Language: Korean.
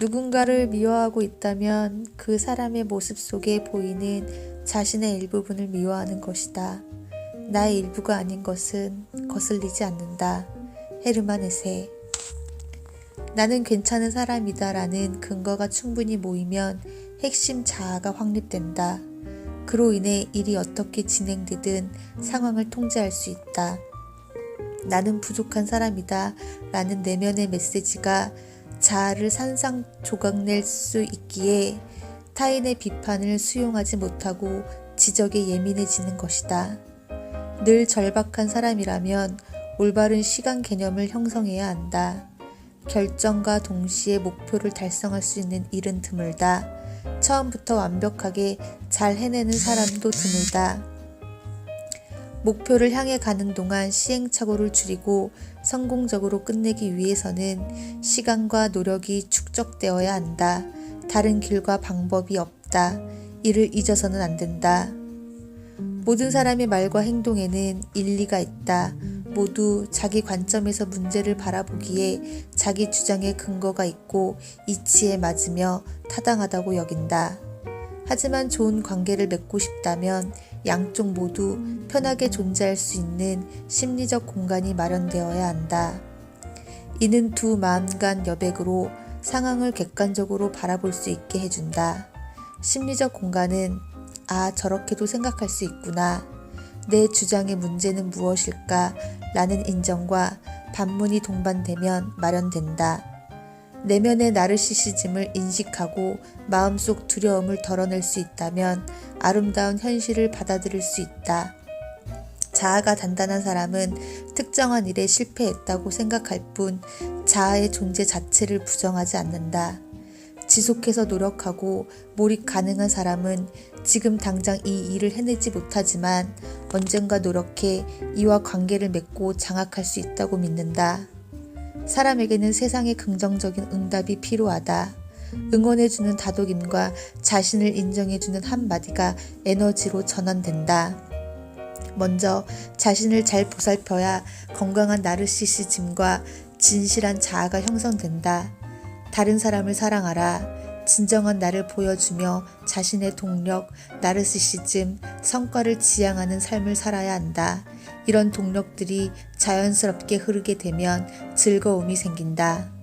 누군가를 미워하고 있다면 그 사람의 모습 속에 보이는 자신의 일부분을 미워하는 것이다. 나의 일부가 아닌 것은 거슬리지 않는다. 헤르만 헤세. 나는 괜찮은 사람이다라는 근거가 충분히 모이면 핵심 자아가 확립된다. 그로 인해 일이 어떻게 진행되든 상황을 통제할 수 있다. 나는 부족한 사람이다 라는 내면의 메시지가 자아를 산상 조각낼 수 있기에 타인의 비판을 수용하지 못하고 지적에 예민해지는 것이다. 늘 절박한 사람이라면 올바른 시간 개념을 형성해야 한다. 결정과 동시에 목표를 달성할 수 있는 일은 드물다. 처음부터 완벽하게 잘 해내는 사람도 드물다. 목표를 향해 가는 동안 시행착오를 줄이고 성공적으로 끝내기 위해서는 시간과 노력이 축적되어야 한다. 다른 길과 방법이 없다. 이를 잊어서는 안 된다. 모든 사람의 말과 행동에는 일리가 있다. 모두 자기 관점에서 문제를 바라보기에 자기 주장에 근거가 있고 이치에 맞으며 타당하다고 여긴다. 하지만 좋은 관계를 맺고 싶다면 양쪽 모두 편하게 존재할 수 있는 심리적 공간이 마련되어야 한다. 이는 두 마음 간 여백으로 상황을 객관적으로 바라볼 수 있게 해준다. 심리적 공간은 아, 저렇게도 생각할 수 있구나. 내 주장의 문제는 무엇일까? 라는 인정과 반문이 동반되면 마련된다. 내면의 나르시시즘을 인식하고 마음속 두려움을 덜어낼 수 있다면 아름다운 현실을 받아들일 수 있다. 자아가 단단한 사람은 특정한 일에 실패했다고 생각할 뿐 자아의 존재 자체를 부정하지 않는다. 지속해서 노력하고 몰입 가능한 사람은 지금 당장 이 일을 해내지 못하지만 언젠가 노력해 이와 관계를 맺고 장악할 수 있다고 믿는다. 사람에게는 세상의 긍정적인 응답이 필요하다. 응원해주는 다독임과 자신을 인정해주는 한마디가 에너지로 전환된다. 먼저 자신을 잘 보살펴야 건강한 나르시시즘과 진실한 자아가 형성된다. 다른 사람을 사랑하라. 진정한 나를 보여주며 자신의 동력, 나르시시즘, 성과를 지향하는 삶을 살아야 한다. 이런 동력들이 자연스럽게 흐르게 되면 즐거움이 생긴다.